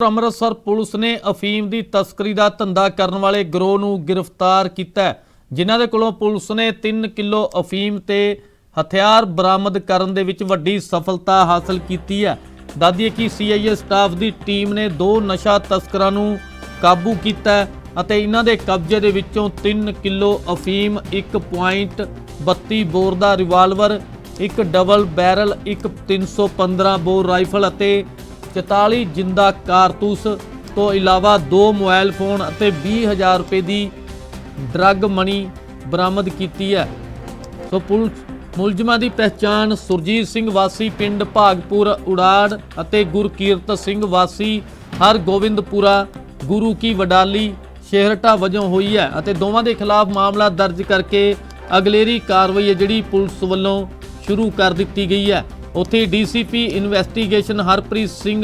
Amritsar police ਨੇ ਅਫੀਮ ਦੀ ਤਸਕਰੀ ਦਾ ਧੰਦਾ ਕਰਨ ਵਾਲੇ ਗਰੋਹ ਨੂੰ ਗ੍ਰਿਫਤਾਰ ਕੀਤਾ ਜਿਨ੍ਹਾਂ ਦੇ ਕੋਲੋਂ ਪੁਲਿਸ ਨੇ 3 ਕਿਲੋ ਅਫੀਮ ਤੇ ਹਥਿਆਰ ਬਰਾਮਦ ਕਰਨ ਦੇ ਵਿੱਚ ਵੱਡੀ ਸਫਲਤਾ ਹਾਸਲ ਕੀਤੀ ਹੈ। ਦੱਸਦੀਏ ਕਿ ਸੀਆਈਏ ਸਟਾਫ ਦੀ ਟੀਮ ਨੇ ਦੋ ਨਸ਼ਾ ਤਸਕਰਾਂ ਨੂੰ ਕਾਬੂ ਕੀਤਾ ਅਤੇ ਇਹਨਾਂ ਦੇ ਕਬਜ਼ੇ ਦੇ ਵਿੱਚੋਂ 3 ਕਿਲੋ ਅਫੀਮ 1.32 ਬੋਰ ਦਾ ਰਿਵਾਲਵਰ, ਇੱਕ ਡਬਲ ਬੈਰਲ, ਇੱਕ 315 ਬੋਰ ਰਾਈਫਲ ਅਤੇ 44 ਜਿੰਦਾ ਕਾਰਤੂਸ ਤੋਂ ਇਲਾਵਾ ਦੋ ਮੋਬਾਈਲ ਫੋਨ ਅਤੇ 20000 ਰੁਪਏ ਦੀ ਡਰੱਗ ਮਨੀ ਬਰਾਮਦ ਕੀਤੀ ਹੈ। ਸੋ ਪੁਲਿਸ ਮੁਲਜ਼ਮਾਂ ਦੀ ਪਹਿਚਾਣ ਸੁਰਜੀਤ ਸਿੰਘ ਵਾਸੀ, ਪਿੰਡ ਭਾਗਪੁਰ, ਉੜਾੜ ਅਤੇ ਗੁਰਕੀਰਤ ਸਿੰਘ ਵਾਸੀ, ਹਰਗੋਬਿੰਦਪੁਰਾ, ਗੁਰੂ ਕੀ ਵਡਾਲੀ, ਸ਼ਹਿਰਟਾ ਵਜੋਂ ਹੋਈ ਹੈ ਅਤੇ ਦੋਵਾਂ ਦੇ ਖਿਲਾਫ ਮਾਮਲਾ ਦਰਜ ਕਰਕੇ ਅਗਲੇਰੀ ਕਾਰਵਾਈ ਹੈ ਜਿਹੜੀ ਪੁਲਿਸ ਵੱਲੋਂ ਸ਼ੁਰੂ ਕਰ ਦਿੱਤੀ ਗਈ ਹੈ। ਉੱਥੇ ਡੀਸੀਪੀ ਇਨਵੈਸਟੀਗੇਸ਼ਨ ਹਰਪ੍ਰੀਤ ਸਿੰਘ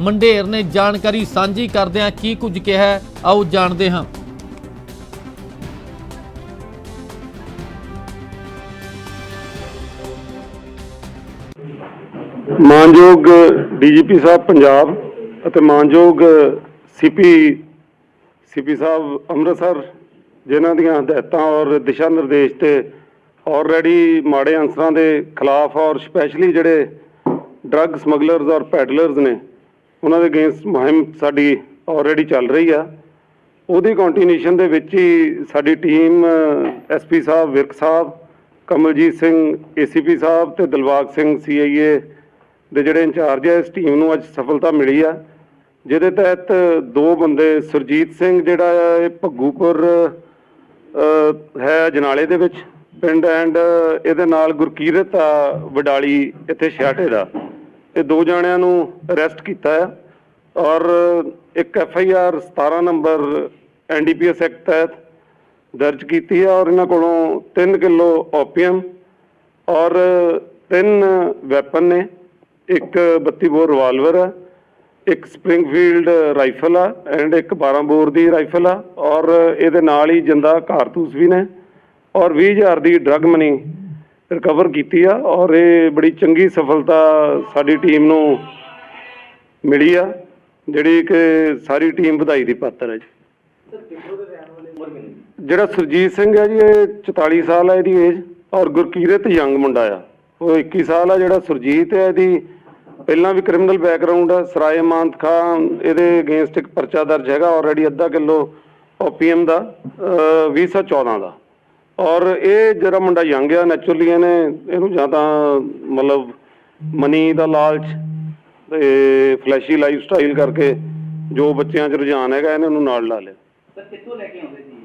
ਮੰਡੇਰ ਨੇ ਜਾਣਕਾਰੀ ਸਾਂਝੀ ਕਰਦਿਆਂ ਕੀ ਕੁਝ ਕਿਹਾ, ਆਓ ਜਾਣਦੇ ਹਾਂ। ਮਾਨਯੋਗ ਡੀਜੀਪੀ ਸਾਹਿਬ ਪੰਜਾਬ ਅਤੇ ਮਾਨਯੋਗ ਸੀਪੀ ਸੀਪੀ ਸਾਹਿਬ ਅੰਮ੍ਰਿਤਸਰ, ਜਿਨ੍ਹਾਂ ਦੀਆਂ ਹਦਾਇਤਾਂ ਔਰ ਦਿਸ਼ਾ ਨਿਰਦੇਸ਼ ਤੇ ਆਲਰੇਡੀ ਮਾੜੇ ਅਨਸਰਾਂ ਦੇ ਖਿਲਾਫ ਔਰ ਸਪੈਸ਼ਲੀ ਜਿਹੜੇ ਡਰੱਗ ਸਮਗਲਰਸ ਔਰ ਪੈਡਲਰਸ ਨੇ, ਉਹਨਾਂ ਦੇ ਅਗੇਂਸਟ ਮੁਹਿੰਮ ਸਾਡੀ ਆਲਰੇਡੀ ਚੱਲ ਰਹੀ ਆ। ਉਹਦੀ ਕੰਟੀਨਿਊਸ਼ਨ ਦੇ ਵਿੱਚ ਹੀ ਸਾਡੀ team SP sahib, Virk sahib, Kamaljit Singh ACP sahib ਤੇ ਦਿਲਬਾਗ ਸਿੰਘ ਸੀਆਈਏ ਦੇ ਜਿਹੜੇ ਇੰਚਾਰਜ ਹੈ ਇਸ ਟੀਮ ਨੂੰ ਅੱਜ ਸਫਲਤਾ ਮਿਲੀ ਆ। ਜਿਹਦੇ ਤਹਿਤ ਦੋ ਬੰਦੇ, ਸੁਰਜੀਤ ਸਿੰਘ ਜਿਹੜਾ ਆ, ਇਹ ਭੱਗੂਪੁਰ ਹੈ ਜਨਾਲੇ ਦੇ ਵਿੱਚ। ਪਿੰਡ ਐਂਡ ਇਹਦੇ ਨਾਲ ਗੁਰਕੀਰਤ ਆ ਵਡਾਲੀ ਇੱਥੇ ਛਿਆਟੇ ਦਾ। ਇਹ ਦੋ ਜਣਿਆਂ ਨੂੰ ਅਰੈਸਟ ਕੀਤਾ ਹੈ ਔਰ ਇੱਕ F I R 17 number NDPS act ਤਹਿਤ ਦਰਜ ਕੀਤੀ ਹੈ ਔਰ ਇਹਨਾਂ ਕੋਲੋਂ 3 ਕਿਲੋ ਓਪੀਅਮ ਔਰ ਤਿੰਨ ਵੈਪਨ ਨੇ। ਇੱਕ 32 ਬੋਰ ਰਿਵਾਲਵਰ ਹੈ, ਇੱਕ ਸਪ੍ਰਿੰਗਫੀਲਡ ਰਾਈਫਲ ਆ ਐਂਡ ਇੱਕ 12 ਬੋਰ ਦੀ ਰਾਈਫਲ ਆ ਔਰ ਇਹਦੇ ਨਾਲ ਹੀ ਜਿੰਦਾ ਕਾਰਤੂਸ ਵੀ ਨੇ। ਔਰ 20000 ਦੀ ਡਰੱਗ ਮਨੀ ਰਿਕਵਰ ਕੀਤੀ ਆ ਔਰ ਇਹ ਬੜੀ ਚੰਗੀ ਸਫਲਤਾ ਸਾਡੀ ਟੀਮ ਨੂੰ ਮਿਲੀ ਆ, ਜਿਹੜੀ ਕਿ ਸਾਰੀ ਟੀਮ ਵਧਾਈ ਦੀ ਪਾਤਰ ਹੈ ਜੀ। ਜਿਹੜਾ ਸੁਰਜੀਤ ਸਿੰਘ ਹੈ ਜੀ, ਇਹ 44 ਸਾਲ ਹੈ ਇਹਦੀ ਏਜ ਔਰ ਗੁਰਕੀਰਤ ਯੰਗ ਮੁੰਡਾ ਆ। ਉਹ 21 ਸਾਲ ਆ ਜਿਹੜਾ ਸੁਰਜੀਤ ਹੈ ਇਹਦੀ ਪਹਿਲਾਂ ਵੀ ਕ੍ਰਿਮੀਨਲ ਬੈਕਗ੍ਰਾਉਂਡ ਆ, ਸਰਾਏ ਮਾਨਤ ਖਾਨ, ਇਹਦੇ ਅਗੇਂਸਟ ਇੱਕ ਪਰਚਾ ਦਰਜ ਹੈਗਾ ਆਲਰੇਡੀ ਅੱਧਾ ਕਿਲੋ ਓਪੀਐਮ ਦਾ, ਅਹ 2014 ਦਾ। ਔਰ ਇਹ ਜਿਹੜਾ ਮੁੰਡਾ ਯੰਗ ਆ ਨੈਚੁਰਲੀ ਇਹਨੇ ਇਹਨੂੰ ਜਾਂ ਤਾਂ ਮਤਲਬ ਮਨੀ ਦਾ ਲਾਲਚ ਤੇ ਫਲੈਸ਼ੀ ਲਾਈਫ ਸਟਾਈਲ ਕਰਕੇ ਜੋ ਬੱਚਿਆਂ 'ਚ ਰੁਝਾਨ ਹੈਗਾ ਇਹਨੇ ਉਹਨੂੰ ਨਾਲ ਲਾ ਲਿਆ। ਸਰ ਕਿੱਥੋਂ ਲੈ ਕੇ ਆਉਂਦੇ ਸੀ?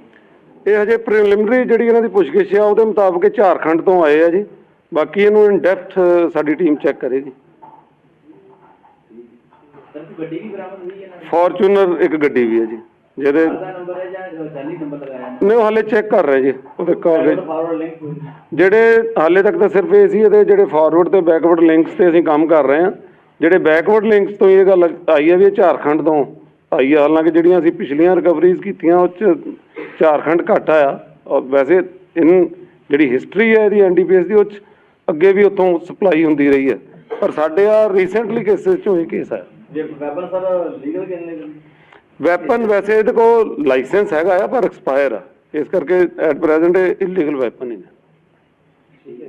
ਇਹ ਹਜੇ ਪ੍ਰੀਲਿਮਿਨਰੀ ਜਿਹੜੀ ਇਹਨਾਂ ਦੀ ਪੁੱਛਗਿੱਛ ਆ ਉਹਦੇ ਮੁਤਾਬਕ ਝਾਰਖੰਡ ਤੋਂ ਆਏ ਆ ਜੀ। ਬਾਕੀ ਇਹਨੂੰ ਇਨ ਡੈਪਥ ਸਾਡੀ ਟੀਮ ਚੈੱਕ ਕਰੇਗੀ। ਸਰ ਗੱਡੀ ਵੀ ਬਰਾਮਦ ਹੋਈ ਹੈ ਨਾ ਫੋਰਚੂਨਰ ਇੱਕ ਗੱਡੀ ਵੀ ਹੈ ਜੀ। ਜਿਹਦੇ ਨੰਬਰ ਹੈ ਜਾਂ ਜਾਲੀ ਨੰਬਰ ਲਗਾਇਆ ਹੈ ਨੇ ਉਹ ਹਾਲੇ ਚੈੱਕ ਕਰ ਰਹੇ ਜੀ ਉਹਦੇ ਕਾਗਜ਼ ਫਾਰਵਰਡ ਲਿੰਕ ਜਿਹੜੇ ਹਾਲੇ ਤੱਕ ਤਾਂ ਸਿਰਫ ਇਹ ਸੀ ਇਹਦੇ ਜਿਹੜੇ ਫਾਰਵਰਡ ਤੇ ਬੈਕਵਰਡ ਲਿੰਕਸ ਤੇ ਅਸੀਂ ਕੰਮ ਕਰ ਰਹੇ ਹਾਂ। ਜਿਹੜੇ ਬੈਕਵਰਡ ਲਿੰਕਸ ਤੋਂ ਇਹ ਗੱਲ ਆਈ ਹੈ ਵੀ ਇਹ ਝਾਰਖੰਡ ਤੋਂ ਆਈ ਹੈ ਹਾਲਾਂਕਿ ਜਿਹੜੀਆਂ ਅਸੀਂ ਪਿਛਲੀਆਂ ਰਿਕਵਰੀਜ਼ ਕੀਤੀਆਂ ਉਹ ਚ ਝਾਰਖੰਡ ਘੱਟ ਆਇਆ। ਔਰ ਵੈਸੇ ਇਨ ਜਿਹੜੀ ਹਿਸਟਰੀ ਹੈ ਇਹਦੀ ਐਨਡੀਪੀਐਸ ਦੀ ਉਹ 'ਚ ਅੱਗੇ ਵੀ ਉੱਥੋਂ ਸਪਲਾਈ ਹੁੰਦੀ ਰਹੀ ਹੈ। ਪਰ ਸਾਡੇ ਆ ਰੀਸੈਂਟਲੀ ਕੇਸਿਸ ਚੋਂ ਇਹ ਕੇਸ ਹੈ ਜੇ ਵੈਪਨ ਸਰ ਲੀਗਲ ਕਿੰਨੇ ਵੈਪਨ ਵੈਸੇ ਇਹਦੇ ਕੋਲ ਲਾਇਸੈਂਸ ਹੈਗਾ ਆ, ਪਰ ਐਕਸਪਾਇਰ ਆ। ਇਸ ਕਰਕੇ ਐਟ ਪ੍ਰੈਜ਼ੈਂਟ ਇਲੀਗਲ ਵੈਪਨ